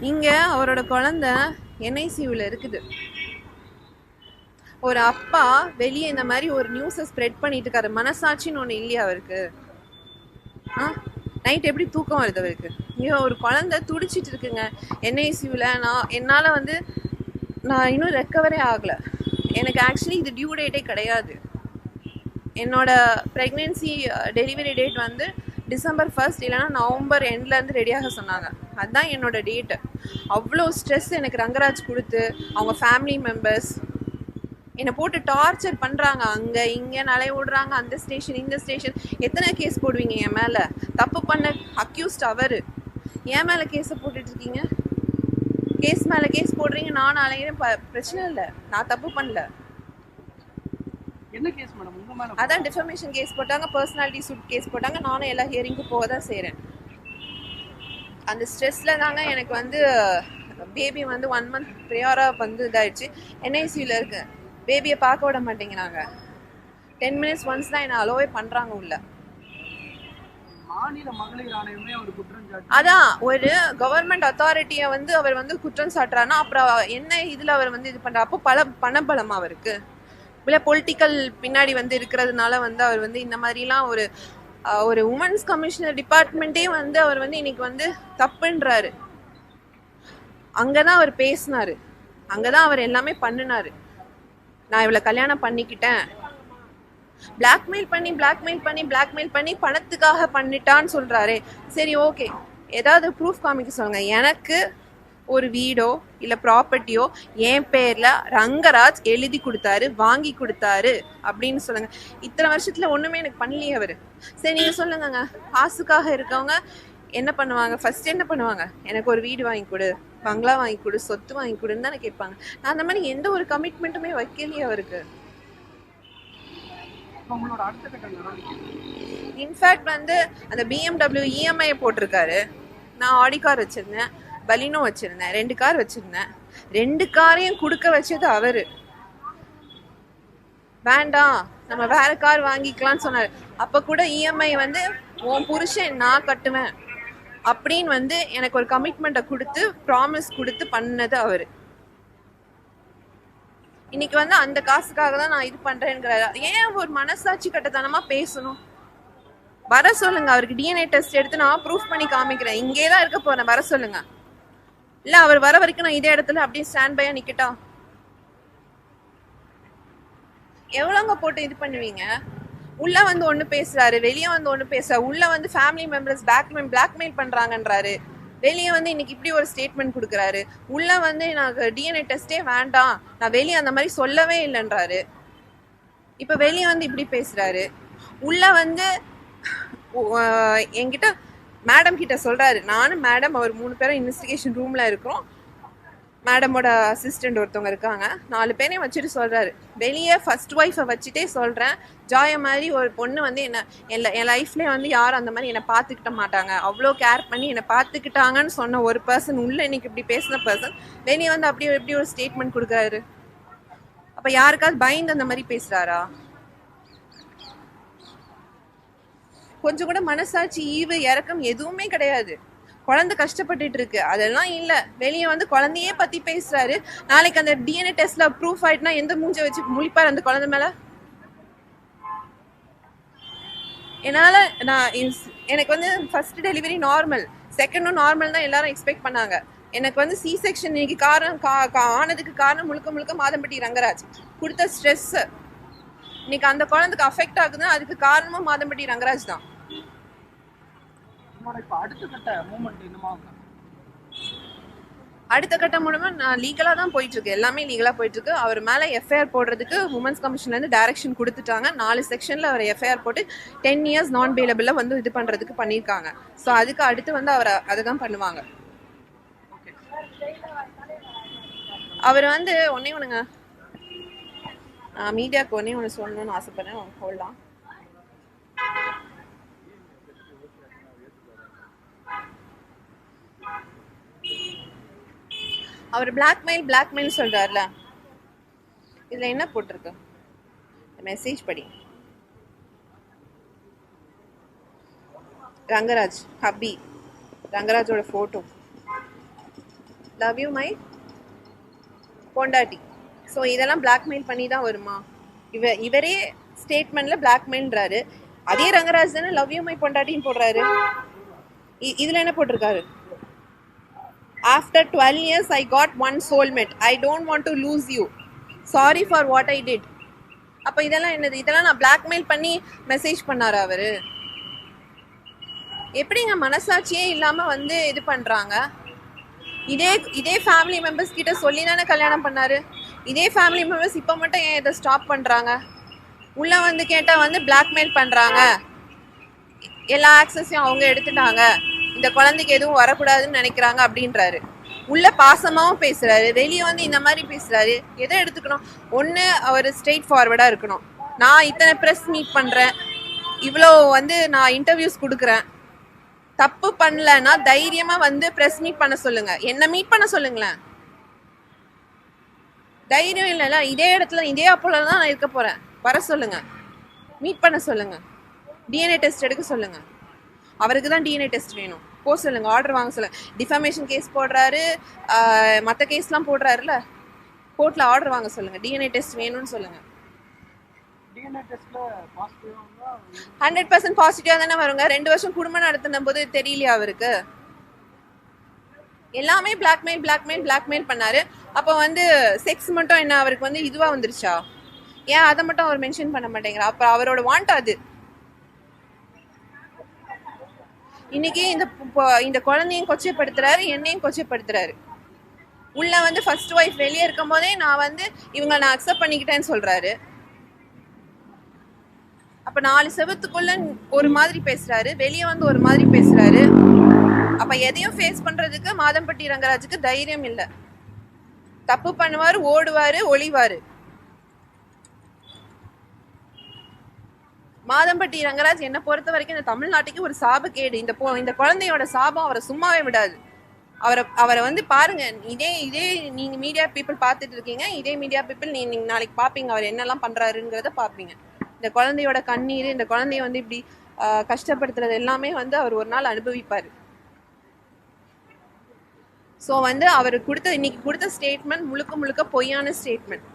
இங்கே அவரோட குழந்த என்ஐசியூல இருக்குது. ஒரு அப்பா வெளியே இந்த மாதிரி ஒரு நியூஸை ஸ்ப்ரெட் பண்ணிட்டு இருக்காரு. மனசாட்சின்னு ஒன்று இல்லையா அவருக்கு? ஆ? நைட் எப்படி தூக்கம் வருது அவருக்கு? ஐயோ ஒரு குழந்தை துடிச்சிட்டு இருக்குங்க. என்ஐசியூவில் நான் என்னால் வந்து நான் இன்னும் ரெக்கவரே ஆகலை. எனக்கு ஆக்சுவலி இது டியூ டேட்டே கிடையாது. என்னோட ப்ரெக்னென்சி டெலிவரி டேட் வந்து டிசம்பர் ஃபர்ஸ்ட் இல்லைன்னா நவம்பர் எண்ட்லேருந்து ரெடியாக சொன்னாங்க. அதுதான் என்னோட டேட்டு அவ்வளோ ஸ்ட்ரெஸ் எனக்கு ரங்கராஜ் கொடுத்து அவங்க ஃபேமிலி மெம்பர்ஸ் என்னை போட்டு டார்ச்சர் பண்ணுறாங்க அங்கே இங்கே நலை விடுறாங்க அந்த ஸ்டேஷன் இந்த ஸ்டேஷன் எத்தனை கேஸ் போடுவீங்க என் மேலே? தப்பு பண்ண அக்யூஸ்ட் அவர். என் மேலே கேஸை போட்டுட்டு இருக்கீங்க? கேஸ் மேலே கேஸ் போடுறீங்க. நான் அலையிறேன். பிரச்சனை இல்லை. நான் தப்பு பண்ணல. என்ன கேஸ் மேடம் உங்க மேல அதான் டிஃபர்மேஷன் கேஸ் போட்டாங்க. பர்சனாலிட்டி சூட் கேஸ் போட்டாங்க. நானும் எல்லா ஹியரிங்க்கும் போக தான் செய்கிறேன் அந்த ஸ்ட்ரெஸ்ஸில் தாங்க எனக்கு வந்து பேபி வந்து ஒன் மந்த் ப்ரியாராக வந்து இதாயிடுச்சு. என்ஐசியூவில் இருக்கு. பேபியை பார்க்க விட மாட்டேங்கிறாங்க. டென் மினிட்ஸ் ஒன்ஸ் தான் என்னை அலோவே பண்ணுறாங்க உள்ள. அதான் ஒரு கவர்மெண்ட் அத்தாரிட்டியை வந்து அவர் வந்து குற்றம் சாட்டுறாருன்னா அப்புறம் என்ன இதில் அவர் வந்து இது பண்ணுறாரு அப்போ பல பணபலம் அவருக்கு. இல்லை பொலிட்டிக்கல் பின்னாடி வந்து இருக்கிறதுனால வந்து அவர் வந்து இந்த மாதிரிலாம் ஒரு ஒரு உமன்ஸ் கமிஷனர் டிபார்ட்மெண்ட்டே வந்து அவர் வந்து இன்னைக்கு வந்து தப்புன்றாரு. அங்கே தான் அவர் பேசினார். அங்கே தான் அவர் எல்லாமே பண்ணினார். நான் இவளை கல்யாணம் பண்ணிக்கிட்டேன். பிளாக்மெயில் பண்ணி பிளாக்மெயில் பண்ணி பிளாக்மெயில் பண்ணி பணத்துக்காக பண்ணிட்டான்னு சொல்றாரே. சரி ஓகே ஏதாவது ப்ரூஃப் காமிக்க சொல்லுங்க. எனக்கு ஒரு வீடோ இல்ல ப்ராப்பர்ட்டியோ என் பேர்ல ரங்கராஜ் எழுதி கொடுத்தாரு வாங்கி கொடுத்தாரு அப்படின்னு சொல்லுங்க. இத்தனை வருஷத்துல ஒண்ணுமே எனக்கு பண்ணலையே அவரு. சரி நீங்க சொல்லுங்கங்க. காசுக்காக இருக்கவங்க என்ன பண்ணுவாங்க? ஃபர்ஸ்ட் என்ன பண்ணுவாங்க? எனக்கு ஒரு வீடு வாங்கி கொடு பங்களா வாங்கி கொடு சொத்து வாங்கி கொடுன்னு தானே கேட்பாங்க. நான் அந்த மாதிரி எந்த ஒரு கமிட்மெண்ட்டுமே வைக்கலையே அவருக்கு. இன்ஃபேக்ட் வந்து அந்த பிஎம்டபிள்யூ இஎம்ஐ போட்டிருக்காரு. நான் ஆடி கார் வச்சிருந்தேன். பலினோ வச்சிருந்தேன். ரெண்டு கார் வச்சிருந்தேன். ரெண்டு காரையும் கொடுக்க வச்சது அவரு. வேண்டாம் நம்ம வேற கார் வாங்கிக்கலாம்னு சொன்னார். அப்ப கூட இஎம்ஐ வந்து உன் புருஷன் நான் கட்டுவேன். அப்படின்னு வந்து எனக்கு ஒரு கமிட்மெண்ட்டை கொடுத்து ப்ராமிஸ் கொடுத்து பண்ணது அவர். இன்னைக்கு வந்து அந்த காசுக்காக தான் நான் இது பண்றேங்கிறாரு ஏன் ஒரு மனசாட்சி கட்டத்தனமா பேசணும்? வர சொல்லுங்க அவருக்கு டிஎன்ஏ டெஸ்ட் எடுத்து நான் ப்ரூஃப் பண்ணி காமிக்கிறேன். இங்கே தான் இருக்க போறேன். வர சொல்லுங்க. இல்ல அவர் வர வரைக்கும் நான் இதே இடத்துல அப்படியே ஸ்டாண்ட் பையா நிக்கட்டா? எவ்வளோங்க போட்டு இது பண்ணுவீங்க? உள்ள வந்து ஒண்ணு பேசுறாரு வெளியே வந்து ஒண்ணு பேசுகிறார் உள்ள வந்து ஃபேமிலி மெம்பர்ஸ் பேக்மெயில் பிளாக்மெயில் பண்றாங்கன்றாரு. வெளியே வந்து இன்னைக்கு இப்படி ஒரு ஸ்டேட்மெண்ட் கொடுக்குறாரு. உள்ள வந்து எனக்கு டிஎன்ஏ டெஸ்டே வேண்டாம் நான் வெளியே அந்த மாதிரி சொல்லவே இல்லைன்றாரு. இப்போ வெளியே வந்து இப்படி பேசுறாரு. உள்ள வந்து என்கிட்ட மேடம் கிட்ட சொல்கிறாரு நானும் மேடம் அவர் மூணு பேரும் இன்வெஸ்டிகேஷன் ரூமில் இருக்கிறோம். மேடமோட அசிஸ்டண்ட் ஒருத்தவங்க இருக்காங்க. நாலு பேரையும் வச்சுட்டு சொல்கிறாரு வெளியே ஃபர்ஸ்ட் ஒய்ஃபை வச்சுட்டே சொல்கிறேன் ஜாய மாதிரி ஒரு பொண்ணு வந்து என்ன என் என் லைஃப்லேயே வந்து யாரும் அந்த மாதிரி என்னை பார்த்துக்கிட்ட மாட்டாங்க. அவ்வளோ கேர் பண்ணி என்னை பார்த்துக்கிட்டாங்கன்னு சொன்ன ஒரு பர்சன் உள்ளே இன்னைக்கு இப்படி பேசின பர்சன் வெளியே வந்து அப்படி எப்படி ஒரு ஸ்டேட்மெண்ட் கொடுக்குறாரு. அப்போ யாருக்காவது பயந்து அந்த மாதிரி பேசுகிறாரா கொஞ்சம் கூட மனசாட்சி ஈவு இறக்கம் எதுவுமே கிடையாது. குழந்தை கஷ்டப்பட்டுட்டு இருக்கு அதெல்லாம் இல்லை. வெளியே வந்து குழந்தையே பத்தி பேசுறாரு. நாளைக்கு அந்த டிஎன்ஏ டெஸ்ட்ல ப்ரூஃப் ஆயிட்டுனா எந்த மூஞ்ச வச்சு முழிப்பார் அந்த குழந்தை மேல? என்னால நான் எனக்கு வந்து ஃபர்ஸ்ட் டெலிவரி நார்மல் செகண்டும் நார்மல் தான் எல்லாரும் எக்ஸ்பெக்ட் பண்ணாங்க. எனக்கு வந்து சி செக்ஷன் இன்னைக்கு காரணம் கா- கா- ஆனதுக்கு காரணம் முழுக்க முழுக்க மாதம்பட்டி ரங்கராஜ். கொடுத்த ஸ்ட்ரெஸ்ஸு இன்னைக்கு அந்த குழந்தைக்கு அஃபெக்ட் ஆகுதுன்னா அதுக்கு காரணமும் மாதம்பட்டி ரங்கராஜ் தான். அடுத்த கட்ட மூலமா நான் லீகலா தான் போயிட்டு இருக்கு எல்லாமே லீகலா போயிட்டு இருக்கு அவர் மேல எஃப்ஐஆர் போடுறதுக்கு உமன்ஸ் கமிஷன்ல இருந்து டைரக்ஷன் கொடுத்துட்டாங்க. நாலு செக்ஷன்ல அவர் எஃப்ஐஆர் போட்டு டென் இயர்ஸ் நான் பெயிலபிள வந்து இது பண்றதுக்கு பண்ணியிருக்காங்க. ஸோ அதுக்கு அடுத்து வந்து அவர் அதை தான் பண்ணுவாங்க. அவர் வந்து ஒன்னே ஒண்ணுங்க. மீடியாவுக்கு ஒன்னே ஒன்று சொல்லணும்னு ஆசைப்படுறேன். ஹோல்டான் அவர் பிளாக்மெயில் பிளாக்மெயில் சொல்கிறார்ல இதில் என்ன போட்டிருக்கு? மெசேஜ் படி. ரங்கராஜ் ஹப்பி ரங்கராஜோட ஃபோட்டோ லவ் யூ மை பொண்டாட்டி. ஸோ இதெல்லாம் பிளாக்மெயில் பண்ணி தான் வருமா? இவ இவரே ஸ்டேட்மெண்ட்டில் பிளாக்மெயில்ன்றாரு அதே ரங்கராஜ் தானே லவ் யூ மை பொண்டாட்டின்னு போடுறாரு. இ- என்ன போட்டிருக்காரு? After twelve years I got one soulmate I don't want to lose you sorry for what I did அப்போ இதெல்லாம் என்னது? இதெல்லாம் நான் பிளாக்மெயில் பண்ணி மெசேஜ் பண்ணார் அவர்? எப்படிங்க மனசாட்சியே இல்லாமல் வந்து இது பண்ணுறாங்க இதே இதே ஃபேமிலி மெம்பர்ஸ் கிட்ட சொல்லி தானே கல்யாணம் பண்ணார்? இதே ஃபேமிலி மெம்பர்ஸ் இப்போ மட்டும் ஏன் இதை ஸ்டாப் பண்ணுறாங்க உள்ளே வந்து கேட்டால் வந்து பிளாக்மெயில் பண்ணுறாங்க எல்லா ஆக்சஸையும் அவங்க எடுத்துட்டாங்க. இந்த குழந்தைக்கு எதுவும் வரக்கூடாதுன்னு நினைக்கிறாங்க அப்படின்றாரு. உள்ள பாசமாகவும் பேசுறாரு. வெளியே வந்து இந்த மாதிரி பேசுறாரு. எதை எடுத்துக்கணும்? ஒன்று அவர் ஸ்ட்ரெயிட் ஃபார்வர்டாக இருக்கணும். நான் இத்தனை ப்ரெஸ் மீட் பண்ணுறேன் இவ்வளோ வந்து நான் இன்டர்வியூஸ் கொடுக்குறேன். தப்பு பண்ணலன்னா தைரியமாக வந்து ப்ரெஸ் மீட் பண்ண சொல்லுங்க. என்ன மீட் பண்ண சொல்லுங்களேன்? தைரியம் இல்லைல்ல. இதே இடத்துல இதே அப்போல தான் நான் இருக்க போகிறேன் வர சொல்லுங்க. மீட் பண்ண சொல்லுங்க. டிஎன்ஏ டெஸ்ட் எடுக்க சொல்லுங்கள் அவருக்கு தான் டிஎன்ஏ டெஸ்ட் வேணும். போ சொல்லுங்க ஆர்டர் வாங்க சொல்லுங்க. டிஃபமேஷன் கேஸ் போடுறாரு மற்ற கேஸ்லாம் போடுறாருல கோர்ட்ல ஆர்டர் வாங்க சொல்லுங்க. டிஎன்ஏ டெஸ்ட் வேணும்னு சொல்லுங்க. டிஎன்ஏ டெஸ்ட்ல பாசிட்டிவா ஹண்ட்ரட் பர்சன்ட் பாசிட்டிவா தானே வருங்க. ரெண்டு வருஷம் குடும்பம் நடத்தின போது தெரியலையா அவருக்கு? எல்லாமே பிளாக்மெயில் பிளாக்மெயில் பிளாக்மெயில் பண்ணாரு. அப்போ வந்து செக்ஸ் மட்டும் என்ன அவருக்கு வந்து இதுவா வந்துருச்சா? ஏன் அதை மட்டும் அவர் மென்ஷன் பண்ண மாட்டேங்கிறா அப்ப அவரோட வாண்ட் அது. இன்னைக்கு இந்த இந்த குழந்தையும் கொச்சைப்படுத்துறாரு என்னையும் கொச்சைப்படுத்துறாரு. உள்ள வந்து ஃபர்ஸ்ட் ஒய்ஃப் வெளியே இருக்கும் போதே நான் வந்து இவங்க நான் அக்செப்ட் பண்ணிக்கிட்டேன்னு சொல்றாரு. அப்ப நாலு செவத்துக்குள்ள ஒரு மாதிரி பேசுறாரு வெளியே வந்து ஒரு மாதிரி பேசுறாரு. அப்ப எதையும் ஃபேஸ் பண்றதுக்கு மாதம்பட்டி ரங்கராஜுக்கு தைரியம் இல்ல. தப்பு பண்ணுவாரு ஓடுவாரு ஒளிவாரு. மாதம்பட்டி ரங்கராஜ் என்ன பொறுத்த வரைக்கும் இந்த தமிழ்நாட்டுக்கு ஒரு சாபக்கேடு இந்த இந்த குழந்தையோட சாபம் அவரை சும்மாவே விடாது. அவரை அவரை வந்து பாருங்க இதே இதே நீங்க மீடியா பீப்புள் பார்த்துட்டு இருக்கீங்க இதே மீடியா பீப்புள் நீ நீங்க நாளைக்கு பாப்பீங்க அவர் என்னெல்லாம் பண்றாருங்கிறத பாப்பீங்க இந்த குழந்தையோட கண்ணீர் இந்த குழந்தைய வந்து இப்படி கஷ்டப்படுத்துறது எல்லாமே வந்து அவர் ஒரு நாள் அனுபவிப்பார். ஸோ வந்து அவர் கொடுத்த இன்னைக்கு கொடுத்த ஸ்டேட்மெண்ட் முழுக்க முழுக்க பொய்யான ஸ்டேட்மெண்ட்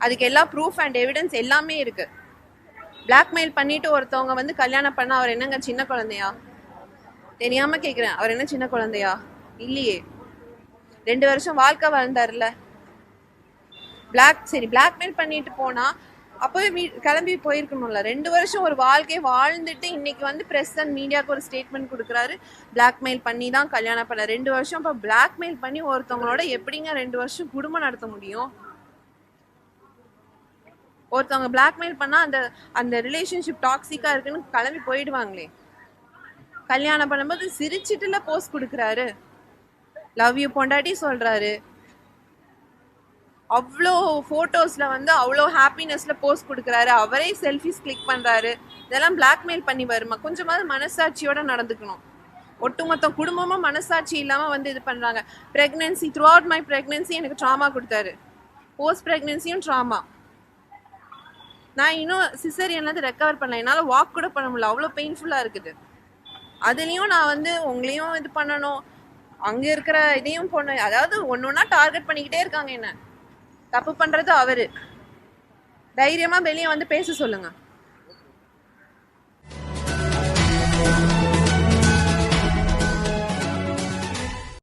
அதுக்கு எல்லா ப்ரூஃப் அண்ட் எவிடன்ஸ் எல்லாமே இருக்குது பிளாக்மெயில் பண்ணிட்டு ஒருத்தவங்க வந்து கல்யாணம் பண்ண அவர் என்னங்க சின்ன குழந்தையா? தெரியாம கேட்குறேன் அவர் என்ன சின்ன குழந்தையா? இல்லையே. ரெண்டு வருஷம் வாழ்க்கை வாழ்ந்தார்ல பிளாக் சரி பிளாக்மெயில் பண்ணிட்டு போனா அப்போவே வீ கிளம்பி போயிருக்கணும்ல. ரெண்டு வருஷம் ஒரு வாழ்க்கையை வாழ்ந்துட்டு இன்னைக்கு வந்து ப்ரெஸ் அண்ட் மீடியாவுக்கு ஒரு ஸ்டேட்மெண்ட் கொடுக்குறாரு. பிளாக்மெயில் பண்ணி தான் கல்யாணம் பண்ண ரெண்டு வருஷம் இப்போ பிளாக்மெயில் பண்ணி ஒருத்தவங்களோட எப்படிங்க ரெண்டு வருஷம் குடும்பம் நடத்த முடியும்? ஒருத்தவங்க பிளாக்மெயில் பண்ணால் அந்த அந்த ரிலேஷன்ஷிப் டாக்ஸிக்காக இருக்குன்னு கிளம்பி போயிடுவாங்களே. கல்யாணம் பண்ணும்போது சிரிச்சிட்டுல போஸ்ட் கொடுக்குறாரு. லவ் யூ பொண்டாட்டி சொல்கிறாரு அவ்வளோ ஃபோட்டோஸில் வந்து அவ்வளோ ஹாப்பினஸில் போஸ்ட் கொடுக்குறாரு. அவரே செல்ஃபிஸ் கிளிக் பண்றாரு. இதெல்லாம் பிளாக்மெயில் பண்ணி வருமா? கொஞ்சமாவது மனசாட்சியோடு நடந்துக்கணும். ஒட்டுமொத்த குடும்பமும் மனசாட்சி இல்லாமல் வந்து இது பண்ணுறாங்க pregnancy throughout my pregnancy எனக்கு ட்ராமா கொடுத்தாரு. போஸ்ட் ப்ரெக்னென்சியும் ட்ராமா நான் இன்னும் சிசரியன்லேருந்து ரெக்கவர் பண்ணல. என்னால் வாக் கூட பண்ண முடியல. அவ்வளோ பெயின்ஃபுல்லாக இருக்குது. அதுலேயும் நான் வந்து உங்களையும் இது பண்ணணும். அங்கே இருக்கிற இதையும் பொண்ணு அதாவது ஒன்று ஒன்றா டார்கெட் பண்ணிக்கிட்டே இருக்காங்க என்ன. தப்பு பண்ணுறது அவர். தைரியமாக வெளியே வந்து பேச சொல்லுங்கள்